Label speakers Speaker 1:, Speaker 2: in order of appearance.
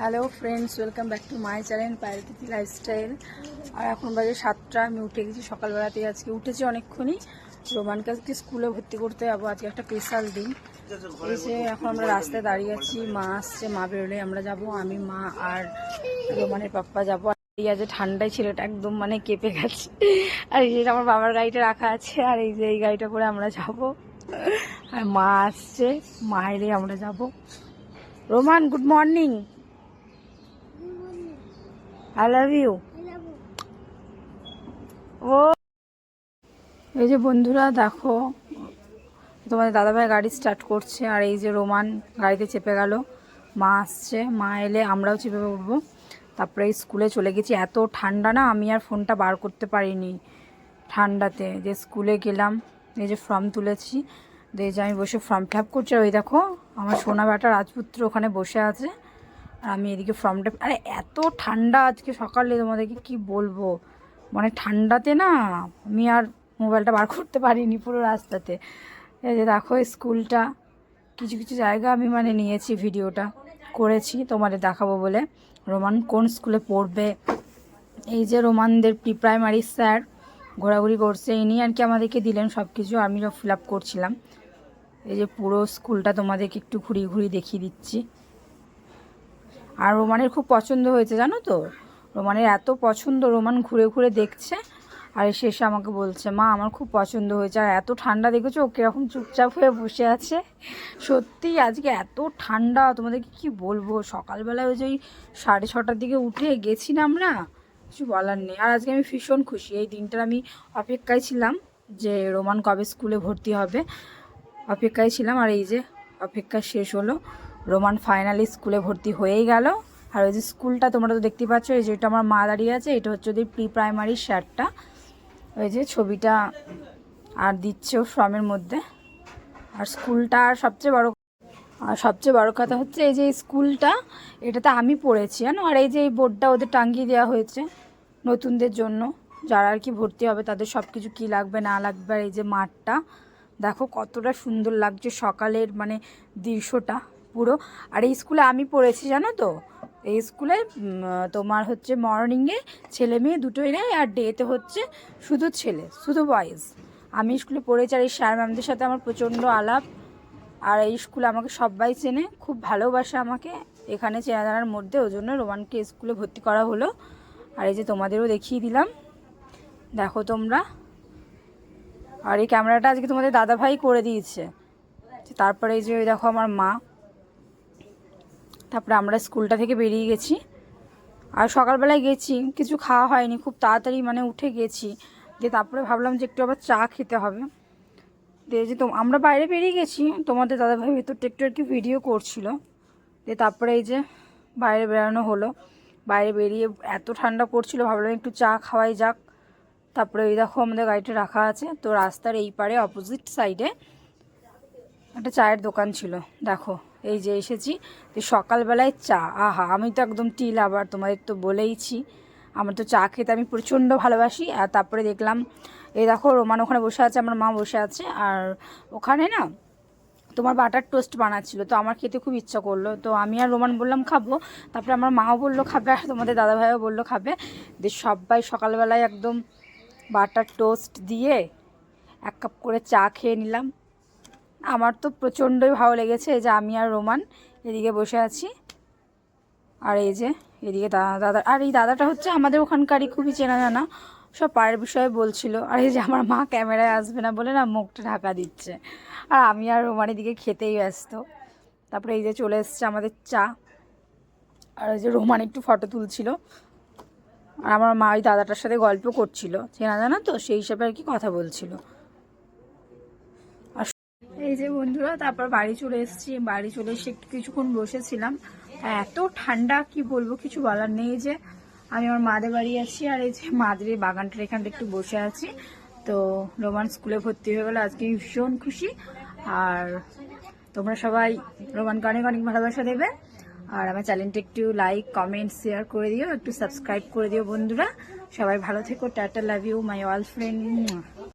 Speaker 1: Hello friends welcome back to my channel পায়রতিথি lifestyle আর এখন বাজে সাতটা, আমি উঠে গেছি সকালবেলাতেই। আজকে উঠেছি অনেকক্ষণই। রোমানকে আজকে স্কুলে ভর্তি করতে যাব। আজকে একটা স্পেশাল দিন। এই যে এখন আমরা রাস্তায় দাঁড়িয়ে আছি। মা আসছে, মা বেরোলে আমরা যাব। আমি, মা আর রোমানের পাপ্পা যাব। এই আজ ঠান্ডায় ছেলেটা একদম মানে কেঁপে গেছে। আর এই যে আমার বাবার গাড়িটা রাখা আছে। আর এই যে এই গাড়িটা করে আমরা যাব। আর মা আসছে। মায়েরে আমরা যাব। Roman good morning I love ও। এই যে বন্ধুরা, দেখো, তোমাদের দাদাভাই গাড়ি স্টার্ট করছে, আর এই যে রোমান গাড়িতে চেপে গেল। মা আসছে, মা এলে আমরাও চেপে উঠবো তারপরে স্কুলে চলে গেছি। এত ঠান্ডা না, আমি আর ফোনটা বার করতে পারিনি ঠান্ডাতে। যে স্কুলে গেলাম, এই যে ফর্ম তুলেছি, দিয়ে যে আমি বসে ফর্ম ফিল করছি। আর ওই দেখো, আমার সোনা বেটা রাজপুত্র ওখানে বসে আছে। আর আমি এদিকে ফর্মটা আরে এত ঠান্ডা আজকে সকালে তোমাদেরকে কি বলব? মানে ঠান্ডাতে না আমি আর মোবাইলটা বার করতে পারিনি পুরো রাস্তাতে। এই যে দেখো স্কুলটা, কিছু কিছু জায়গা আমি মানে নিয়েছি ভিডিওটা করেছি, তোমাদের দেখাবো বলে। রোমান কোন স্কুলে পড়বে? এই যে রোমানদের প্রি প্রাইমারি স্যার ঘোরাঘুরি করছে, ইনি আর কি আমাদেরকে দিলেন সব কিছু আমি ফিল আপ করছিলাম। এই যে পুরো স্কুলটা তোমাদেরকে একটু ঘুরিয়ে ঘুরিয়ে দেখিয়ে দিচ্ছি। আর রোমানের খুব পছন্দ হয়েছে, জানো তো? রোমানের এত পছন্দ, রোমান ঘুরে ঘুরে দেখছে। আর শেষে আমাকে বলছে, মা, আমার খুব পছন্দ হয়েছে। আর এত ঠান্ডা দেখেছ? ও কীরকম চুপচাপ হয়ে বসে আছে? সত্যি, আজকে এত ঠান্ডা তোমাদেরকে কি বলব? সকালবেলায় ওই যে ওই সাড়ে ছটার দিকে উঠে গেছি না আমরা কিছু বলার নেই। আর আজকে আমি ভীষণ খুশি। এই দিনটার আমি অপেক্ষায় ছিলাম যে রোমান কবে স্কুলে ভর্তি হবে। অপেক্ষায় ছিলাম আর এই যে অপেক্ষা শেষ হলো। রোমান ফাইনালি স্কুলে ভর্তি হয়েই গেল। আর ওই যে স্কুলটা তোমরা তো দেখতে পাচ্ছ, এই যে এটা আমার মা দাঁড়িয়ে আছে, এটা হচ্ছে ওদের প্রি প্রাইমারি শার্টটা ওই যে ছবিটা আর দিচ্ছেও ফর্মের মধ্যে। আর স্কুলটা আর সবচেয়ে বড় আর সবচেয়ে বড় কথা হচ্ছে, এই যে স্কুলটা, এটাতে আমি পড়েছি, জানো? আর এই যে এই বোর্ডটা ওদের টাঙ্গিয়ে দেওয়া হয়েছে নতুনদের জন্য, যারা আর কি ভর্তি হবে, তাদের সব কিছু কী লাগবে, না লাগবে, আর এই যে মাঠটা, দেখো কতটা সুন্দর লাগছে সকালের মানে দৃশ্যটা। পুরো। আর এই স্কুলে আমি পড়েছি, জানো তো? এই স্কুলে তোমার হচ্ছে মর্নিংয়ে ছেলে মেয়ে দুটোই নেয় আর ডেতে হচ্ছে শুধু ছেলে, শুধু বয়েজ। আমি স্কুলে পড়েছি আর এই স্যার ম্যামদের সাথে আমার প্রচণ্ড আলাপ। আর এই স্কুলে আমাকে সবাই চেনে, খুব ভালোবাসে আমাকে। এখানে চেনা জানার মধ্যে ওই জন্য রোমানকে স্কুলে ভর্তি করা হলো। আর এই যে তোমাদেরও দেখিয়ে দিলাম। দেখো তোমরা। আর এই ক্যামেরাটা আজকে তোমাদের দাদাভাই করে দিয়েছে। তারপরে এই যে দেখো আমার মা। তারপরে আমরা স্কুলটা থেকে বেরিয়ে গেছি। আর সকালবেলায় গেছি, কিছু খাওয়া হয়নি, খুব তাড়াতাড়ি মানে উঠে গেছি। দিয়ে তারপরে ভাবলাম যে একটু আবার চা খেতে হবে। দিয়ে যে আমরা বাইরে বেরিয়ে গেছি, তোমাদের দাদাভাই ভেতরটা একটু আর কি ভিডিও করছিল। দিয়ে তারপরে এই যে বাইরে বেরানো হলো। বাইরে বেরিয়ে এত ঠান্ডা পড়ছিল, ভাবলাম একটু চা খাওয়াই যাক। তারপরে এই দেখো আমাদের গাড়িটা রাখা আছে, তো রাস্তার এই পারে অপোজিট সাইডে একটা চায়ের দোকান ছিল, দেখো। এই যে এসেছি। তো সকালবেলায় চা। আহা, আমি তো একদম টিল আবার, তোমাদের তো বলেইছি। আমার তো চা খেতে আমি প্রচণ্ড ভালোবাসি। আর তারপরে দেখলাম, এই দেখো, রোমান ওখানে বসে আছে, আমার মা বসে আছে। আর ওখানে না, তোমার বাটার টোস্ট বানাচ্ছিলো। তো আমার খেতে খুব ইচ্ছা করল। তো আমি আর রোমান বললাম, খাব। তারপরে আমার মাও বলল, খাবে। আর তোমাদের দাদাভাইও বলল, খাবে। দিয়ে সবাই সকালবেলায় একদম বাটার টোস্ট দিয়ে এক কাপ করে চা খেয়ে নিলাম। আমার তো প্রচণ্ডই ভালো লেগেছে। এই যে আমি আর রোমান এদিকে বসে আছি। আর এই যে এদিকে দাদা, আর এই দাদাটা হচ্ছে আমাদের ওখানকারই খুবই চেনা জানা। সব পায়ের বিষয়ে বলছিল। আর এই যে আমার মা ক্যামেরায় আসবে না বলে না, মুখটা ঢাকা দিচ্ছে। আর আমি আর রোমান এদিকে খেতেই ব্যস্ত। তারপরে এই যে চলে এসছে আমাদের চা। আর এই যে রোমান একটু ফটো তুলছিল। আর আমার মা ওই দাদাটার সাথে গল্প করছিল। চেনা জানা তো? সেই হিসাবে আর কি কথা বলছিল। এই যে বন্ধুরা, তারপর বাড়ি চলে এসেছি। বাড়ি চলে এসে একটু কিছুক্ষণ বসেছিলাম। এত ঠান্ডা, কি বলব, কিছু বলার নেই যে। আমি আমার মাদের বাড়ি আছি আর এই যে মাদের বাগানটার এখানটা একটু বসে আছি। তো রোমান স্কুলে ভর্তি হয়ে গেলো, আজকে ভীষণ খুশি। আর তোমরা সবাই রোমানকে অনেক অনেক ভালোবাসা দেবে। আর আমার চ্যানেলটা একটু লাইক কমেন্ট শেয়ার করে দিও, একটু সাবস্ক্রাইব করে দিও বন্ধুরা। সবাই ভালো থেকো, tata love you my all friend